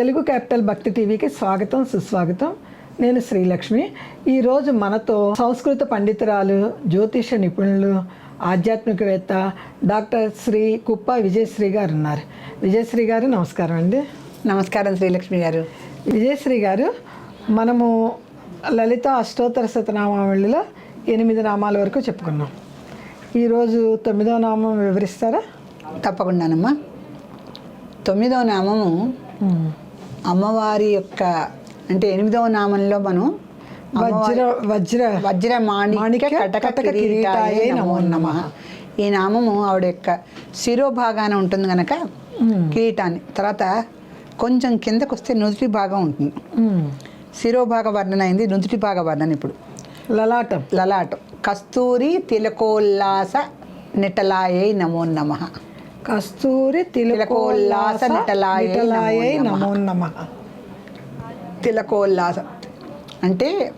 Telugu capital భక్తి టీవీకి స్వాగతం సుస్వాగతం. నేను శ్రీలక్ష్మి. ఈరోజు మనతో సంస్కృత పండితురాలు జ్యోతిష నిపుణులు ఆధ్యాత్మికవేత్త డాక్టర్ శ్రీ కుప్ప విజయశ్రీ గారు ఉన్నారు. విజయశ్రీ గారు నమస్కారం అండి. నమస్కారం శ్రీలక్ష్మి గారు. విజయశ్రీ గారు మనము లలిత అష్టోత్తర శతనామావళిలో ఎనిమిది నామాల వరకు చెప్పుకున్నాం. ఈరోజు తొమ్మిదో నామం వివరిస్తారా? తప్పకుండానమ్మా. తొమ్మిదవ నామము అమ్మవారి యొక్క అంటే ఎనిమిదవ నామంలో మనం వజ్ర వజ్ర వజ్ర కిరీటాయ కిరీటాయ నమో నమ ఈ నామము ఆవిడ యొక్క శిరోభాగాన ఉంటుంది గనక కిరీటాన్ని. తర్వాత కొంచెం కిందకు వస్తే నుదుటి భాగం ఉంటుంది. శిరోభాగ వర్ణన అయింది నుదుటి భాగ వర్ణన ఇప్పుడు. లలాటం. లలాటం. కస్తూరి తిలకోల్లాస నిటలాయై నమో నమ. కస్తూరి తిలకోల్లాస నిటలాయై నిటలాయై నమో నమో నమ. తిలకోల్లాస. అంటే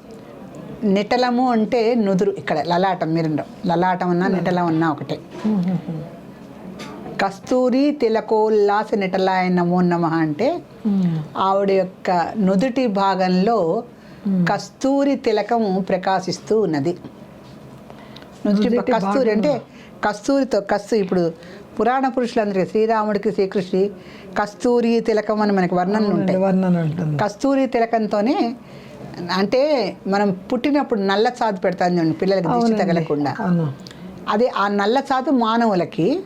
నిటలము అంటే నుదురు ఇక్కడ లలాటం మీరు లలాటం అన్నా నిటలం అన్నా ఒకటే. కస్తూరి తిలకోల్లాస నిటలాయ నమో నమ అంటే ఆవిడ యొక్క నుదుటి భాగంలో కస్తూరి తిలకము ప్రకాశిస్తూ ఉన్నది. నుదుటి కస్తూరి అంటే కస్తూరితో కస్తూరి ఇప్పుడు పురాణ పురుషులందరికీ శ్రీరాముడికి శ్రీకృష్ణి కస్తూరి తిలకం అని మనకి వర్ణనలు ఉంటాయి. వర్ణన ఉంటుంది. కస్తూరి తిలకంతోనే అంటే మనం పుట్టినప్పుడు నల్ల చాదు పెడతాం చూడండి పిల్లలకి దిష్టి తగలకుండా. అదే ఆ నల్ల చాదు మానవులకి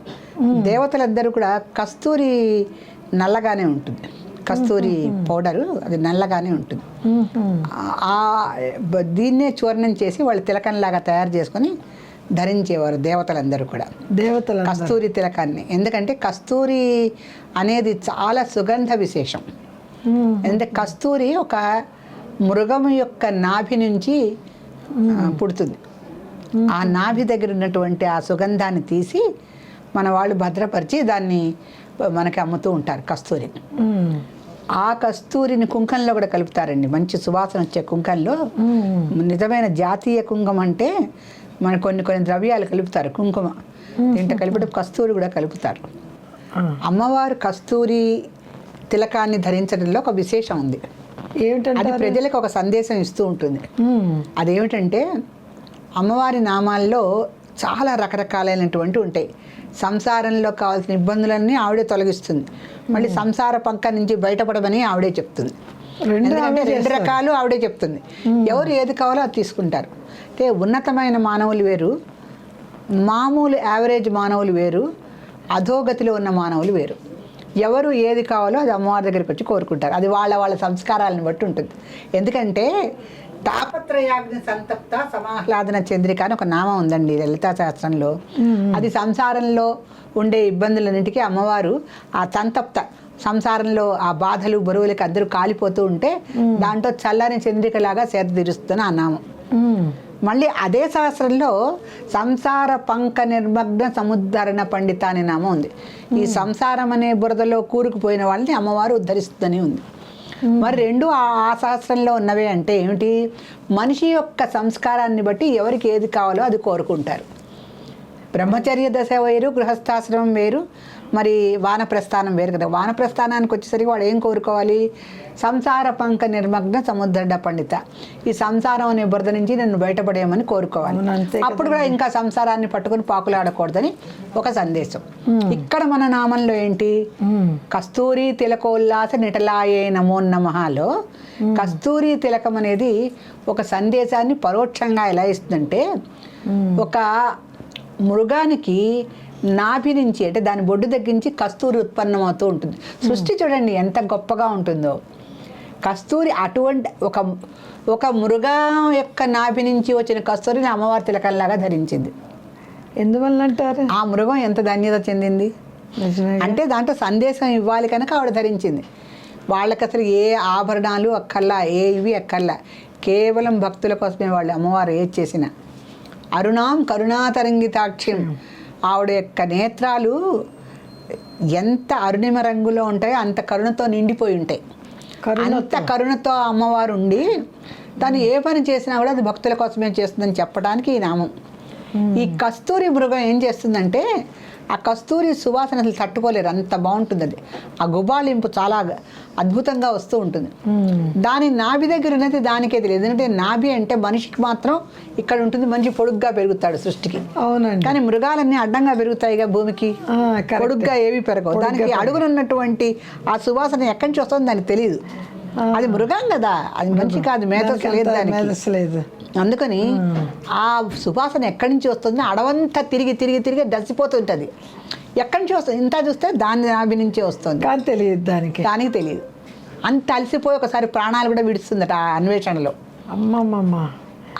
దేవతలందరూ కూడా కస్తూరి నల్లగానే ఉంటుంది. కస్తూరి పౌడరు అది నల్లగానే ఉంటుంది. ఆ- దీన్నే చూర్ణం చేసి వాళ్ళు తిలకంలాగా తయారు చేసుకొని ధరించేవారు దేవతలందరూ కూడా. దేవతల కస్తూరి తిలకాన్ని. ఎందుకంటే కస్తూరి అనేది చాలా సుగంధ విశేషం. ఎందుకంటే కస్తూరి ఒక మృగం యొక్క నాభి నుంచి పుడుతుంది. ఆ నాభి దగ్గర ఉన్నటువంటి ఆ సుగంధాన్ని తీసి మన వాళ్ళు భద్రపరిచి దాన్ని మనకి అమ్ముతూ ఉంటారు కస్తూరిని. ఆ కస్తూరిని కుంకంలో కూడా కలుపుతారండి. మంచి సువాసన వచ్చే కుంకంలో. నిజమైన జాతీయ కుంకుమ అంటే మన కొన్ని కొన్ని ద్రవ్యాలు కలుపుతారు కుంకుమ. దీంట్లో కలిపి కస్తూరి కూడా కలుపుతారు. అమ్మవారు కస్తూరి తిలకాన్ని ధరించడంలో ఒక విశేషం ఉంది. అది ప్రజలకు ఒక సందేశం ఇస్తూ ఉంటుంది. అదేమిటంటే అమ్మవారి నామాల్లో చాలా రకరకాలైనటువంటి ఉంటాయి. సంసారంలో కావాల్సిన ఇబ్బందులన్నీ ఆవిడే తొలగిస్తుంది. మళ్ళీ సంసార పంక నుంచి బయటపడమని ఆవిడే చెప్తుంది. ఎందుకంటే రెండు. రకాలు ఆవిడే చెప్తుంది. ఎవరు ఏది కావాలో అది తీసుకుంటారు. అంటే ఉన్నతమైన మానవులు వేరు మామూలు యావరేజ్ మానవులు వేరు అధోగతిలో ఉన్న మానవులు వేరు. ఎవరు ఏది కావాలో అది అమ్మవారి దగ్గరికి వచ్చి కోరుకుంటారు. అది వాళ్ళ వాళ్ళ సంస్కారాలను బట్టి ఉంటుంది. ఎందుకంటే తాపత్రయాగ్ని సంతప్త సమాహ్లాదన చంద్రిక అని ఒక నామం ఉందండి లలితా శాస్త్రంలో. అది సంసారంలో ఉండే ఇబ్బందులన్నింటికీ అమ్మవారు ఆ సంతప్త సంసారంలో ఆ బాధలు బరువులకి అందరూ కాలిపోతూ ఉంటే దాంట్లో చల్లని చంద్రికలాగా సేద తీరుస్తున్న ఆ నామం మ్మ్. మళ్ళీ అదే శాస్త్రంలో సంసార పంక నిర్మగ్న సముద్ధరణ పండిత అనే నామం ఉంది. ఈ సంసారం అనే బురదలో కూరుకుపోయిన వాళ్ళని అమ్మవారు ఉద్ధరిస్తుందని ఉంది. మరి రెండు ఆ ఆ శాస్త్రంలో ఉన్నవే అంటే ఏమిటి? మనిషి యొక్క సంస్కారాన్ని బట్టి ఎవరికి ఏది కావాలో అది కోరుకుంటారు. బ్రహ్మచర్య దశ వేరు గృహస్థాశ్రమం వేరు మరి వానప్రస్థానం వేరు కదా. వానప్రస్థానానికి వచ్చేసరికి వాడు ఏం కోరుకోవాలి? సంసార పంక నిర్మగ్న సముద్రడ పండిత. ఈ సంసారం అనే బురద నుంచి నన్ను బయటపడేయమని కోరుకోవాలి. అప్పుడు కూడా ఇంకా సంసారాన్ని పట్టుకొని పాకులాడకూడదని ఒక సందేశం. ఇక్కడ మన నామంలో ఏంటి. కస్తూరి తిలకోల్లాస నిటలాయే నమో నమఃలో కస్తూరి తిలకం అనేది ఒక సందేశాన్ని పరోక్షంగా ఎలా ఇస్తుందంటే ఒక మృగానికి నాభి నుంచి అంటే దాని బొడ్డు దగ్గర నుంచి కస్తూరి ఉత్పన్నమవుతూ ఉంటుంది. సృష్టి చూడండి ఎంత గొప్పగా ఉంటుందో. కస్తూరి అటువంటి ఒక ఒక మృగం యొక్క నాభి నుంచి వచ్చిన కస్తూరిని అమ్మవారి తిలకంలాగా ధరించింది. ఎందువల్ల అంటారు ఆ మృగం ఎంత ధన్యత చెందింది? అంటే దాంట్లో సందేశం ఇవ్వాలి కనుక ఆవిడ ధరించింది. వాళ్ళకి అసలు ఏ ఆభరణాలు అక్కర్లా ఏ ఇవి అక్కర్లా. కేవలం భక్తుల కోసమే వాళ్ళు అమ్మవారు ఏది చేసిన. అరుణాం కరుణాతరంగితాక్ష్యం ఆవిడ యొక్క నేత్రాలు ఎంత అరుణిమ రంగులో ఉంటాయో అంత కరుణతో నిండిపోయి ఉంటాయి. అంత కరుణతో అమ్మవారు ఉండి తను ఏ పని చేసినా కూడా అది భక్తుల కోసమే చేస్తుందని చెప్పడానికి ఈ నామం. ఈ కస్తూరి మృగం ఏం చేస్తుందంటే ఆ కస్తూరి సువాసన అసలు తట్టుకోలేరు. అంత బాగుంటుంది అది. ఆ గుబాళింపు చాలా అద్భుతంగా వస్తూ ఉంటుంది. దాని నాభి దగ్గర ఉన్నది దానికే తెలియదు. ఎందుకంటే నాభి అంటే మనిషికి మాత్రం ఇక్కడ ఉంటుంది మనిషి పొడుగ్గా పెరుగుతాడు సృష్టికి. అవునండి. కానీ మృగాలన్నీ అడ్డంగా పెరుగుతాయిగా భూమికి. పొడుగ్గా ఏవి పెరగవు. దానికి అడుగునున్నటువంటి ఆ సువాసన ఎక్కడి నుంచి వస్తుందో దానికి తెలియదు. అది మృగం కదా. అది మనిషి కాదు మేధస్సు లేదు దానికి. మేధస్సు లేదు. అందుకని ఆ సువాసన ఎక్కడి నుంచి వస్తుంది అడవంతా తిరిగి తిరిగి తిరిగి దసిపోతుంటుంది ఎక్కడి నుంచి వస్తుంది? ఇంత చూస్తే దాని నాభి నుంచే వస్తుంది. కానీ తెలియదు దానికి. దానికి తెలియదు. అంత అలసిపోయి ఒకసారి ప్రాణాలు కూడా విడుస్తుందట ఆ అన్వేషణలో. అమ్మమ్మమ్మ.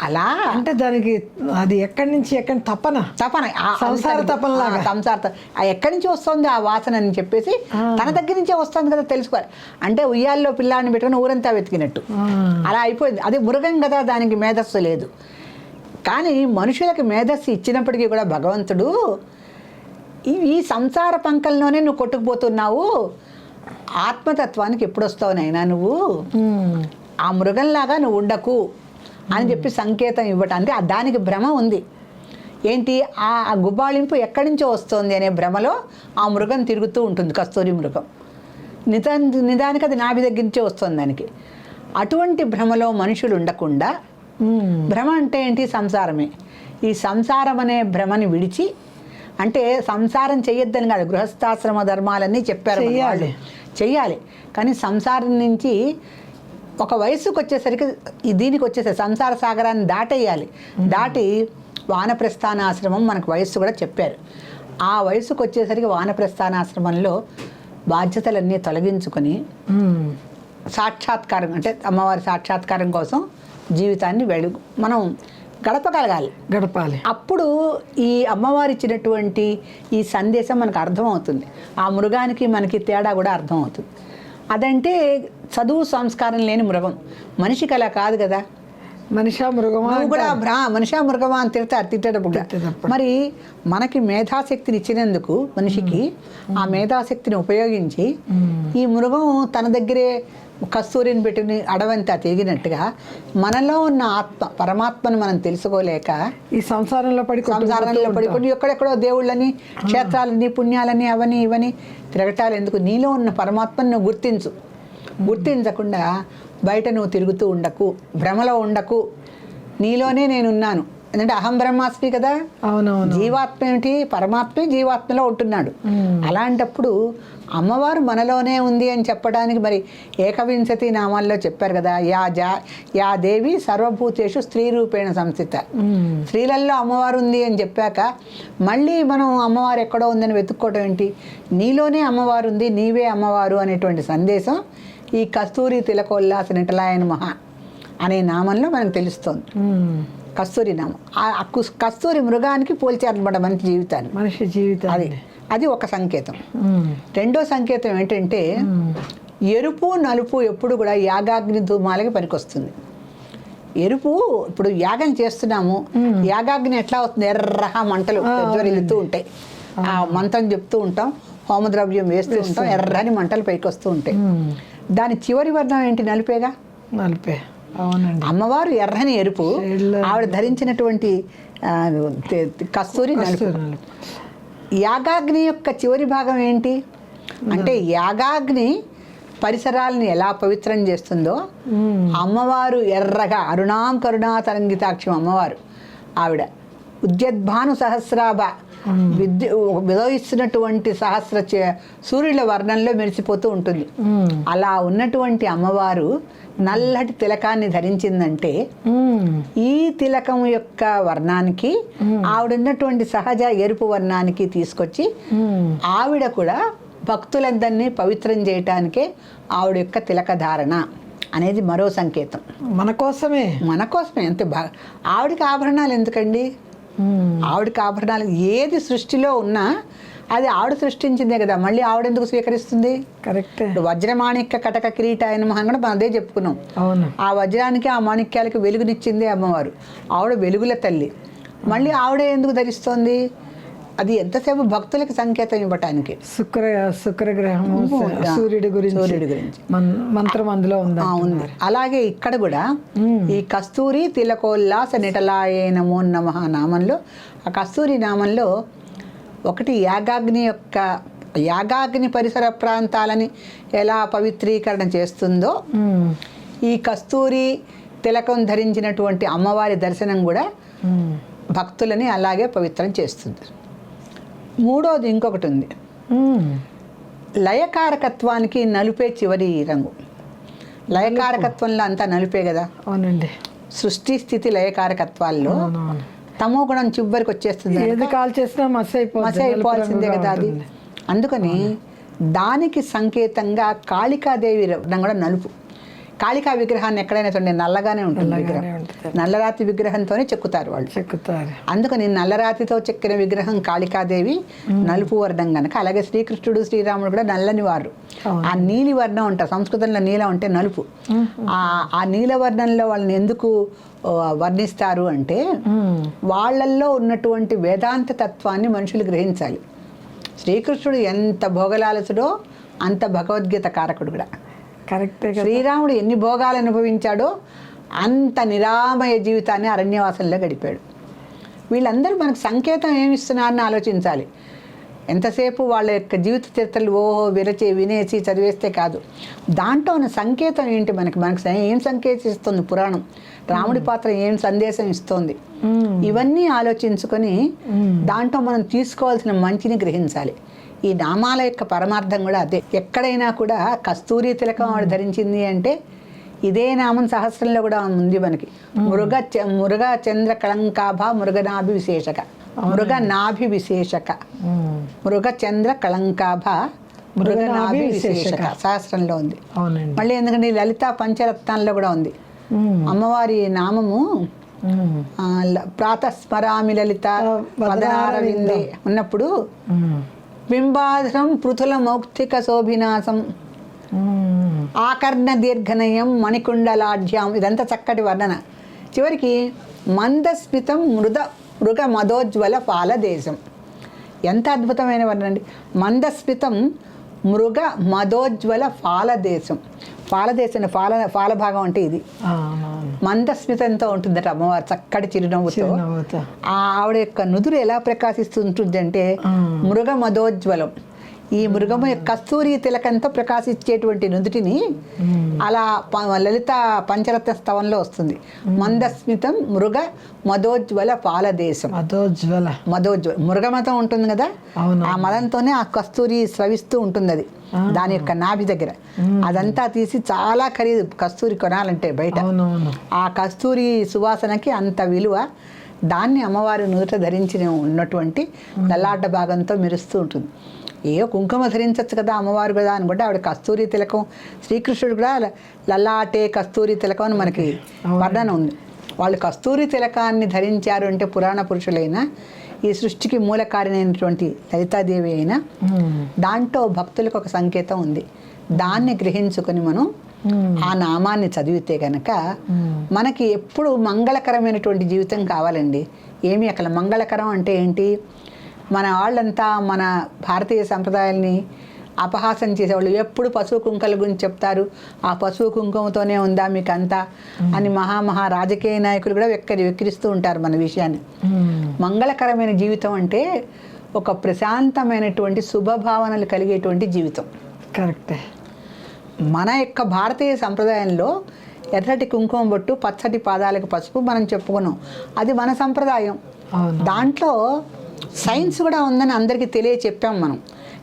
అలా? అంటే దానికి అది ఎక్కడి నుంచి ఎక్కడి తపన? తపన. ఆ- సంసార తపనలాగా. సంసార ఎక్కడి నుంచి వస్తుంది ఆ వాసన అని చెప్పేసి తన దగ్గర నుంచే వస్తుంది కదా తెలుసుకోవాలి. అంటే ఉయ్యాల్లో పిల్లాడిని పెట్టుకుని ఊరంతా వెతికినట్టు. అలా అయిపోయింది. అది మృగం కదా దానికి మేధస్సు లేదు. కానీ మనుషులకు మేధస్సు ఇచ్చినప్పటికీ కూడా భగవంతుడు ఈ సంసార పంకల్లోనే నువ్వు కొట్టుకుపోతున్నావు. ఆత్మతత్వానికి ఎప్పుడు వస్తావు నైనా నువ్వు. ఆ మృగంలాగా నువ్వు ఉండకు. అని చెప్పి సంకేతం ఇవ్వటం. అంటే ఆ దానికి భ్రమ ఉంది. ఏంటి? ఆ గుబాళింపు ఎక్కడి నుంచో వస్తుంది అనే భ్రమలో ఆ మృగం తిరుగుతూ ఉంటుంది కస్తూరి మృగం. నిదా నిదానికి అది నాభి దగ్గర నుంచే వస్తుంది దానికి. అటువంటి భ్రమలో మనుషులు ఉండకుండా మ్మ్. భ్రమ అంటే ఏంటి? సంసారమే. ఈ సంసారం అనే భ్రమని విడిచి అంటే సంసారం చెయ్యొద్దని కాదు గృహస్థాశ్రమ ధర్మాలన్నీ చెప్పారు చెయ్యాలి. చెయ్యాలి. కానీ సంసారం నుంచి ఒక వయసుకు వచ్చేసరికి దీనికి వచ్చేసరికి సంసార సాగరాన్ని దాటేయాలి. దాటి వానప్రస్థానాశ్రమం మనకు వయస్సు కూడా చెప్పారు. ఆ వయసుకు వచ్చేసరికి వానప్రస్థానాశ్రమంలో బాధ్యతలన్నీ తొలగించుకొని. సాక్షాత్కారం అంటే అమ్మవారి సాక్షాత్కారం కోసం జీవితాన్ని వెలుగు మనం గడపగలగాలి. గడపాలి. అప్పుడు ఈ అమ్మవారు ఇచ్చినటువంటి ఈ సందేశం మనకు అర్థమవుతుంది. ఆ మృగానికి మనకి తేడా కూడా అర్థమవుతుంది. అదంటే చదువు సంస్కారం లేని మృగం. మనిషికి అలా కాదు కదా. మనిషా మృగమా కూడా మనిషా మృగమా అని తిడతారు తిట్టేటప్పుడు. మరి మనకి మేధాశక్తిని ఇచ్చినందుకు మనిషికి ఆ మేధాశక్తిని ఉపయోగించి ఈ మృగం తన దగ్గరే కస్తూరిని పెట్టుని అడవంతా తిరిగినట్టుగా మనలో ఉన్న ఆత్మ పరమాత్మను మనం తెలుసుకోలేక ఈ సంసారంలో పడి సంసారంలో. పడిపోయి ఎక్కడెక్కడో దేవుళ్ళని క్షేత్రాలని పుణ్యాలని అవని ఇవని తిరగటాలు ఎందుకు? నీలో ఉన్న పరమాత్మను గుర్తించు. గుర్తించకుండా బయట నువ్వు తిరుగుతూ ఉండకు భ్రమలో ఉండకు. నీలోనే నేనున్నాను. ఎందుకంటే అహం బ్రహ్మాస్మి కదా? అవునవును. జీవాత్మ ఏమిటి? పరమాత్మే జీవాత్మలో ఉంటున్నాడు. అలాంటప్పుడు అమ్మవారు మనలోనే ఉంది అని చెప్పడానికి మరి ఏకవింశతి నామాల్లో చెప్పారు కదా యా జా యా దేవి సర్వభూతేషు స్త్రీ రూపేణ సంస్థిత. మ్మ్. స్త్రీలల్లో అమ్మవారు ఉంది అని చెప్పాక మళ్ళీ మనం అమ్మవారు ఎక్కడో ఉందని వెతుక్కోవడం ఏంటి? నీలోనే అమ్మవారు ఉంది నీవే అమ్మవారు అనేటువంటి సందేశం ఈ కస్తూరి తిలకోల్లాస నిటలాయన మహా అనే నామంలో మనకు తెలుస్తోంది. కస్తూరి నామం. ఆ- ఆ కుస్- కస్తూరి మృగానికి పోల్చారనమాట మనిషి జీవితాన్ని. మనిషి జీవితం అది అది ఒక సంకేతం. రెండో సంకేతం ఏంటంటే ఎరుపు నలుపు ఎప్పుడు కూడా యాగాగ్ని ధూమాలకి పనికొస్తుంది. ఎరుపు ఇప్పుడు యాగం చేస్తున్నాము. యాగాగ్ని ఎట్లా వస్తుంది? ఎర్రగా మంటలు వెలుతూ ఉంటాయి. ఆ మంత్రం చెప్తూ ఉంటాం హోమద్రవ్యం వేస్తూ ఉంటాం ఎర్రని మంటలు పైకి వస్తూ ఉంటాయి. దాని చివరి వర్ణం ఏంటి నలుపేగా? నలిపే. అవునండి. అమ్మవారు ఎర్రని ఎరుపు ఆవిడ ధరించినటువంటి కస్తూరి నలుపు. యాగాగ్ని యొక్క చివరి భాగం ఏంటి? అంటే యాగాగ్ని పరిసరాలని ఎలా పవిత్రం చేస్తుందో మ్మ్. అమ్మవారు ఎర్రగా అరుణాం కరుణా తరంగితాక్షం అమ్మవారు ఆవిడ. ఉద్యద్భాను సహస్రాభ విద్య విదయిస్తున్నటువంటి సహస్ర సూర్యుల వర్ణంలో మెరిసిపోతూ ఉంటుంది. అలా ఉన్నటువంటి అమ్మవారు నల్లటి తిలకాన్ని ధరించిందంటే. ఈ తిలకం యొక్క వర్ణానికి ఆవిడున్నటువంటి సహజ ఎరుపు వర్ణానికి తీసుకొచ్చి. ఆవిడ కూడా భక్తులందరినీ పవిత్రం చేయటానికే ఆవిడ యొక్క తిలక ధారణ అనేది మరో సంకేతం మన కోసమే మన కోసమే అంతే బాగా ఆవిడకి ఆభరణాలు ఎందుకండి. ఆవిడకి ఆభరణాలు ఏది సృష్టిలో ఉన్నా అది ఆవిడ సృష్టించిందే కదా. మళ్ళీ ఆవిడ ఎందుకు స్వీకరిస్తుంది? కరెక్టే వజ్రమాణిక్య కటక కిరీటాయన మహం కూడా మనం అదే చెప్పుకున్నాం. అవును. ఆ వజ్రానికి ఆ మాణిక్యాలకి వెలుగునిచ్చిందే అమ్మవారు. ఆవిడ వెలుగుల తల్లి. మళ్ళీ ఆవిడ ఎందుకు ధరిస్తోంది? అది ఎంతసేపు భక్తులకి సంకేతం ఇవ్వటానికి శుక్ర శుక్రగ్రహము ఆ, సూర్యుడి గురించి సూర్యుడి గురించి. మంత్రం అందులో ఉంది ఉంది అలాగే ఇక్కడ కూడా ఈ కస్తూరి తిలకోల్లాస నిటలాయే నమో నమ నామంలో ఆ కస్తూరి నామంలో ఒకటి యాగాగ్ని యొక్క యాగాగ్ని పరిసర ప్రాంతాలని ఎలా పవిత్రీకరణ చేస్తుందో. ఈ కస్తూరి తిలకం ధరించినటువంటి అమ్మవారి దర్శనం కూడా. భక్తులని అలాగే పవిత్రం చేస్తుంది మూడోది ఇంకొకటి ఉంది. లయకారకత్వానికి నలుపే చివరి రంగు. లయకారకత్వంలో అంతా నలుపే కదా? అవునండి. సృష్టి స్థితి లయకారకత్వాల్లో తమో గుణం చివరికి వచ్చేస్తుంది ఏది కాల్ చేసినా మస్ అయిపోతుంది మస అయిపోవాల్సిందే కదా అది. అందుకని దానికి సంకేతంగా కాళికాదేవి రంగు కూడా నలుపు. కాళికా విగ్రహాన్ని ఎక్కడైనా చూడండి నల్లగానే ఉంటుంది విగ్రహం. నల్లరాతి విగ్రహంతోనే చెక్కుతారు వాళ్ళు. చెక్కుతారు. అందుకని నల్లరాతితో చెక్కిన విగ్రహం కాళికాదేవి నలుపు వర్ణం గనక. అలాగే శ్రీకృష్ణుడు శ్రీరాముడు కూడా నల్లని వారు. ఆ నీలి వర్ణం అంటారు సంస్కృతంలో నీలం అంటే నలుపు. ఆ ఆ నీల వర్ణంలో వాళ్ళని ఎందుకు వర్ణిస్తారు అంటే. వాళ్ళల్లో ఉన్నటువంటి వేదాంత తత్వాన్ని మనుషులు గ్రహించాలి. శ్రీకృష్ణుడు ఎంత భోగలాలసుడో అంత భగవద్గీత కారకుడు కూడా. కరెక్టే శ్రీరాముడు ఎన్ని భోగాలు అనుభవించాడో అంత నిరామయ జీవితాన్ని అరణ్యవాసంలో గడిపాడు. వీళ్ళందరూ మనకు సంకేతం ఏమిస్తున్నారని ఆలోచించాలి. ఎంతసేపు వాళ్ళ యొక్క జీవిత చరిత్రలు ఓహో విరచి వినేసి చదివేస్తే కాదు. దాంట్లో ఉన్న సంకేతం ఏంటి మనకి? మనకు ఏం సంకేతిస్తుంది పురాణం? రాముడి పాత్ర ఏం సందేశం ఇస్తోంది. ఇవన్నీ ఆలోచించుకొని. దాంట్లో మనం తీసుకోవాల్సిన మంచిని గ్రహించాలి. ఈ నామాల యొక్క పరమార్థం కూడా అదే. ఎక్కడైనా కూడా కస్తూరి తిలకం ఆవిడ ధరించింది అంటే ఇదే నామం సహస్రంలో కూడా ఉంది మనకి. మృగ మృగ చంద్ర కళంకాభ మృగనాభి విశేషక మృగ నాభి విశేషక. మృగ చంద్ర కళంకాభ మృగనాభి విశేషక సహస్రంలో ఉంది. మళ్ళీ ఎందుకంటే లలిత పంచరత్నాల్లో కూడా ఉంది. మ్మ్. అమ్మవారి నామము ప్రాతస్మరామి లలిత ఉన్నప్పుడు. బింబాధరం పృథుల మౌక్తిక శోభినాసం ఆకర్ణ దీర్ఘనయం మణికుండలాఢ్యం ఇదంతా చక్కటి వర్ణన. చివరికి మందస్మితం మృద మృగ మదోజ్వల పాలదేశం. ఎంత అద్భుతమైన వర్ణన అండి. మందస్మితం మృగ మదోజ్వల పాలదేశం పాలదేశం పాల పాల భాగం అంటే ఇది. మందస్మితంతో ఉంటుందట అమ్మవారు చక్కటి చిరునవ్వుతో. ఆవిడ యొక్క నుదురు ఎలా ప్రకాశిస్తుంటుందంటే. మృగ మదోజ్వలం. ఈ మృగము కస్తూరి తిలకంతో ప్రకాశించేటువంటి నుదుటిని అలా లలిత పంచరత్న స్తవంలో వస్తుంది. మందస్మితం మృగ మదోజ్వల పాలదేశం. అదోజ్వల మదోజ్వల మృగమతం ఉంటుంది కదా. ఆ మదంతోనే ఆ కస్తూరి స్రవిస్తూ ఉంటుంది అది దాని యొక్క నాభి దగ్గర. అదంతా తీసి చాలా ఖరీదు కస్తూరి కొనాలంటే బయట. ఆ కస్తూరి సువాసనకి అంత విలువ దాన్ని అమ్మవారు నుదుట ధరించి ఉన్నటువంటి లలాట భాగంతో మెరుస్తూ ఉంటుంది. ఏ కుంకుమ ధరించవచ్చు కదా అమ్మవారు కదా అని కూడా ఆవిడ కస్తూరి తిలకం. శ్రీకృష్ణుడు కూడా లలాటే కస్తూరి తిలకం అని మనకి వర్ణన ఉంది. వాళ్ళు కస్తూరి తిలకాన్ని ధరించారు అంటే పురాణ పురుషులైనా ఈ సృష్టికి మూలకారినైనటువంటి లలితాదేవి అయినా. దాంట్లో భక్తులకు ఒక సంకేతం ఉంది. దాన్ని గ్రహించుకొని మనం. ఆ నామాన్ని చదివితే గనక మనకి ఎప్పుడు మంగళకరమైనటువంటి జీవితం కావాలండి. ఏమి అక్కడ మంగళకరం అంటే ఏంటి? మన వాళ్ళంతా మన భారతీయ సంప్రదాయాల్ని అపహాసం చేసేవాళ్ళు. ఎప్పుడు పశువు కుంకల గురించి చెప్తారు. ఆ పశువు కుంకుమతోనే ఉందా మీకు అంతా అని మహామహా రాజకీయ నాయకులు కూడా వెక్కరి వెక్కిరిస్తూ ఉంటారు మన విషయాన్ని. మంగళకరమైన జీవితం అంటే ఒక ప్రశాంతమైనటువంటి శుభభావనలు కలిగేటువంటి జీవితం. కరెక్టే. మన యొక్క భారతీయ సంప్రదాయంలో ఎర్రటి కుంకుమ బొట్టు పచ్చటి పాదాలకు పసుపు మనం చెప్పుకున్నాం. అది మన సంప్రదాయం. దాంట్లో సైన్స్ కూడా ఉందని అందరికీ తెలియ చెప్పాం మనం.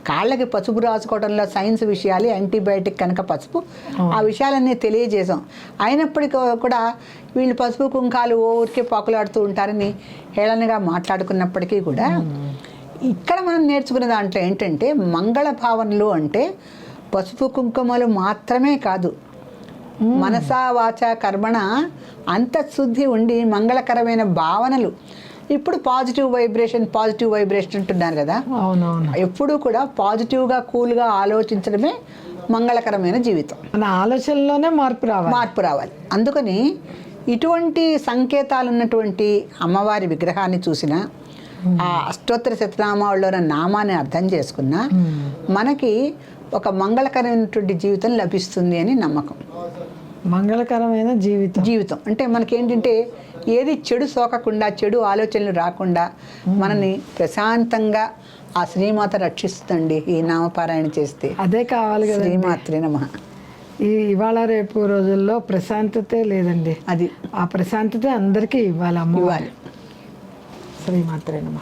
కాళ్ళకి పసుపు రాసుకోవడంలో సైన్స్ విషయాలు యాంటీబయాటిక్ కనుక పసుపు ఆ విషయాలన్నీ తెలియజేసాం అయినప్పటికీ కూడా వీళ్ళు పసుపు కుంకాలు ఓ ఊరికే పాకులాడుతూ ఉంటారని హేళనగా మాట్లాడుకున్నప్పటికీ కూడా ఇక్కడ మనం నేర్చుకున్న దాంట్లో ఏంటంటే మంగళ భావనలు అంటే పసుపు కుంకుమలు మాత్రమే కాదు. మనసా వాచ కర్మణ అంతఃశుద్ధి ఉండి మంగళకరమైన భావనలు ఇప్పుడు పాజిటివ్ వైబ్రేషన్ పాజిటివ్ వైబ్రేషన్ అంటున్నారు కదా. అవునవును. ఎప్పుడూ కూడా పాజిటివ్గా కూల్గా ఆలోచించడమే మంగళకరమైన జీవితం. మన ఆలోచనలోనే మార్పు రావాలి. మార్పు రావాలి. అందుకని ఇటువంటి సంకేతాలు ఉన్నటువంటి అమ్మవారి విగ్రహాన్ని చూసిన ఆ అష్టోత్తర శతనామాల్లో ఉన్న నామాన్ని అర్థం చేసుకున్నా మనకి ఒక మంగళకరమైనటువంటి జీవితం లభిస్తుంది అని నమ్మకం. మంగళకరమైన జీవితం. జీవితం. అంటే మనకేంటంటే ఏది చెడు సోకకుండా చెడు ఆలోచనలు రాకుండా మనని ప్రశాంతంగా ఆ శ్రీమాత రక్షిస్తుందండి ఈ నామపారాయణ చేస్తే. అదే కావాలి కదా శ్రీమాత్రే నమ. ఈ ఇవాళ రేపు రోజుల్లో ప్రశాంతతే లేదండి. అది. ఆ ప్రశాంతత అందరికీ ఇవ్వాలి అమ్మవారు. ఇవ్వాలి. శ్రీమాత్రే నమ.